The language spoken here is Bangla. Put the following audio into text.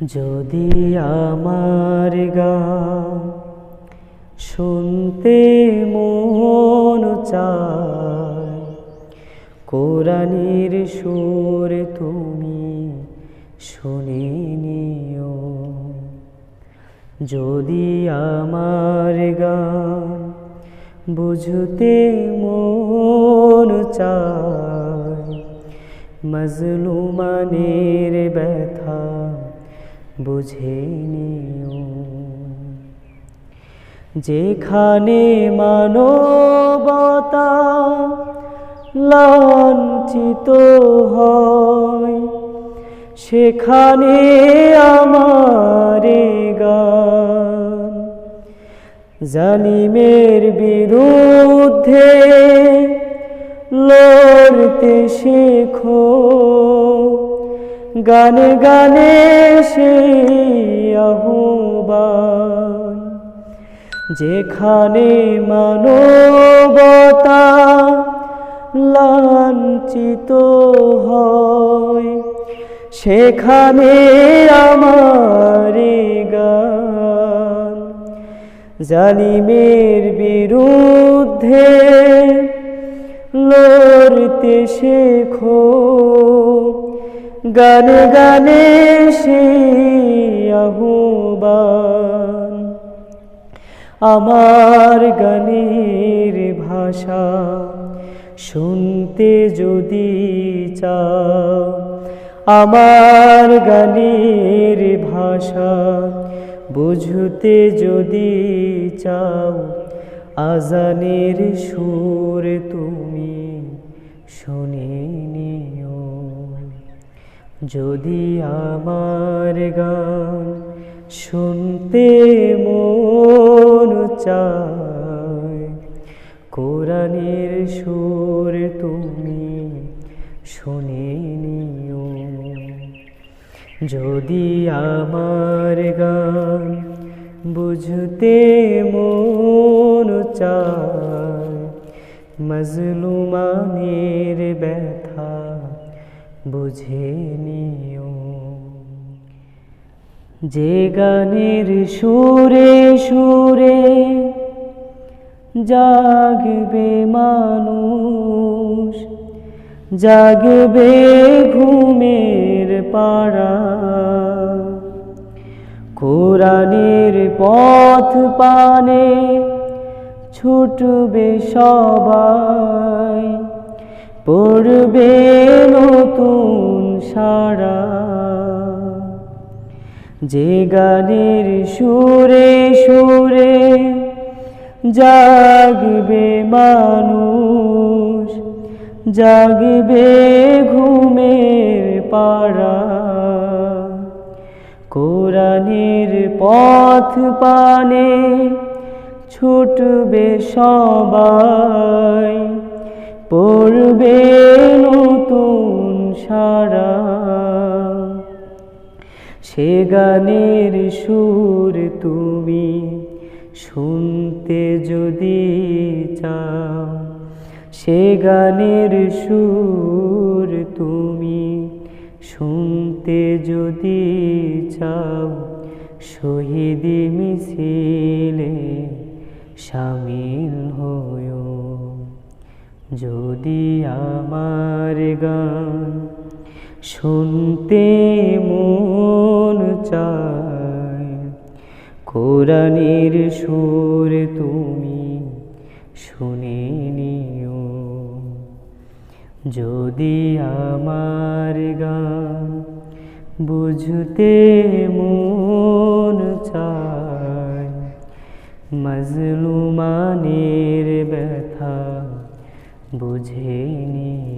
যদি আমার গান শুনতে মন চায়, কোরআনের সুর তুমি শুনে নিও। যদি আমার গান বুঝতে মন চায়, মজলুমানের ব্যথা বুঝে নিও। যেখানে মানবতা লাঞ্ছিত হয় সেখানে আমার গান। জালিমের বিরুদ্ধে লড়তে শেখো। গানে গানে আহ্বান। যেখানে মানবতা লাঞ্ছিত হয় সেখানে আমার গান। জালিমের বিরুদ্ধে লড়তে শেখো। গানে গানে আহ্বান। আমার গানের ভাষা শুনতে যদি চাও, আমার গানের ভাষা বুঝতে যদি চাও, আজানের সুর তুমি শুনে নিও। যদি আমার গান শুনতে মন চায়, কোরআনের সুর তুমি শুনে নিও। যদি আমার গান বুঝতে মন চায়, মজলুমানের ব্যথা বুঝে নিও। যে গানের সুরে সুরে জাগবে মানুষ, জাগবে ঘুমের পাড়া। কোরআনের পথ পানে ছুটবে সবাই, পড়বে নতুন সারা যে গানের সুরে সুরে জাগবে মানুষ, জাগবে ঘুমের পাড়া। কোরআনের পথ পানে ছুটবে সবাই, পড়বে নতুন সারা। সে গানের সুর তুমি। শুনতে যদি চাও, সে গানের সুর তুমি। শুনতে যদি চাও, শহীদ মিছিলে সামিল হয়েও যদি আমার গান শুনতে মন চায় কোরআনের সুর তুমি শুনে নিও। যদি আমার গান বুঝতে মন চায়, মজলুমানের ব্যথা বুঝে নিও।